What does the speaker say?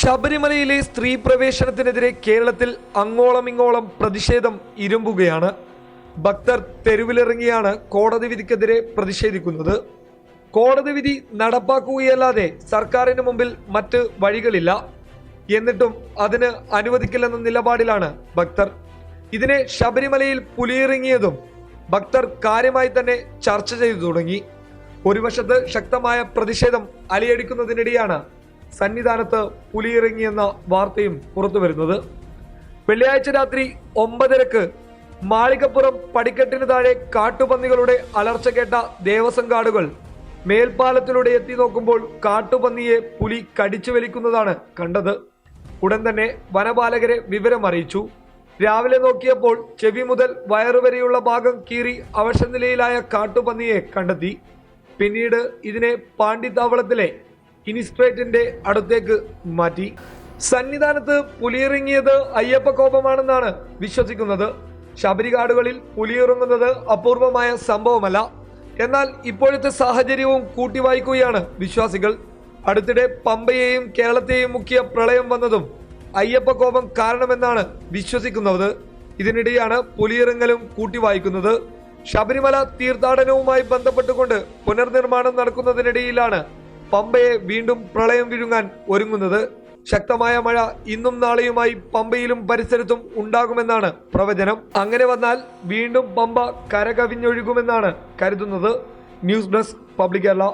ശബരിമലയിലെ സ്ത്രീ പ്രവേശനത്തിനെതിരെ കേരളത്തിൽ അങ്ങോളം ഇങ്ങോളം പ്രതിഷേധം ഇരുമ്പുകയാണ്. ഭക്തർ തെരുവിലിറങ്ങിയാണ് കോടതി വിധിക്കെതിരെ പ്രതിഷേധിക്കുന്നത്. കോടതി വിധി നടപ്പാക്കുകയല്ലാതെ സർക്കാരിന് മുമ്പിൽ മറ്റ് വഴികളില്ല. എന്നിട്ടും അതിന് അനുവദിക്കില്ലെന്ന നിലപാടിലാണ് ഭക്തർ. ഇതിനെ ശബരിമലയിൽ പുലിയിറങ്ങിയതും ഭക്തർ കാര്യമായി തന്നെ ചർച്ച ചെയ്തു തുടങ്ങി. ഒരു വശത്ത് ശക്തമായ പ്രതിഷേധം അലിയടിക്കുന്നതിനിടെയാണ് സന്നിധാനത്ത് പുലിയിറങ്ങിയെന്ന വാർത്തയും പുറത്തു വരുന്നത്. വെള്ളിയാഴ്ച രാത്രി ഒമ്പതരക്ക് മാളികപ്പുറം പടിക്കെട്ടിന് താഴെ കാട്ടുപന്നികളുടെ അലർച്ച കേട്ട ദേവസ്വം കാർഡുകൾ. മേൽപ്പാലത്തിലൂടെ എത്തി നോക്കുമ്പോൾ കാട്ടുപന്നിയെ പുലി കടിച്ചു വലിക്കുന്നതാണ് കണ്ടത്. ഉടൻ തന്നെ വനപാലകരെ വിവരം അറിയിച്ചു. രാവിലെ നോക്കിയപ്പോൾ ചെവി മുതൽ വയറുവരെയുള്ള ഭാഗം കീറി അവശനിലയിലായ കാട്ടുപന്നിയെ കണ്ടെത്തി. പിന്നീട് ഇതിനെ പാണ്ഡിത്താവളത്തിലെ ഇനിസ്ട്രേറ്റിന്റെ അടുത്തേക്ക് മാറ്റി. സന്നിധാനത്ത് പുലിയിറങ്ങിയത് അയ്യപ്പ കോപമാണെന്നാണ് വിശ്വസിക്കുന്നത്. ശബരികാടുകളിൽ പുലിയിറങ്ങുന്നത് അപൂർവമായ സംഭവമല്ല. എന്നാൽ ഇപ്പോഴത്തെ സാഹചര്യവും കൂട്ടിവായിക്കുകയാണ് വിശ്വാസികൾ. അടുത്തിടെ പമ്പയെയും കേരളത്തെയും മുക്കിയ പ്രളയം വന്നതും അയ്യപ്പ കോപം കാരണമെന്നാണ് വിശ്വസിക്കുന്നത്. ഇതിനിടെയാണ് പുലിയിറങ്ങലും കൂട്ടിവായിക്കുന്നത്. ശബരിമല തീർത്ഥാടനവുമായി ബന്ധപ്പെട്ടുകൊണ്ട് പുനർനിർമ്മാണം നടക്കുന്നതിനിടയിലാണ് പമ്പയെ വീണ്ടും പ്രളയം വിഴുങ്ങാൻ ഒരുങ്ങുന്നത്. ശക്തമായ മഴ ഇന്നും നാളെയുമായി പമ്പയിലും പരിസരത്തും ഉണ്ടാകുമെന്നാണ് പ്രവചനം. അങ്ങനെ വന്നാൽ വീണ്ടും പമ്പ കരകവിഞ്ഞൊഴുകുമെന്നാണ് കരുതുന്നത്. News desk public Kerala.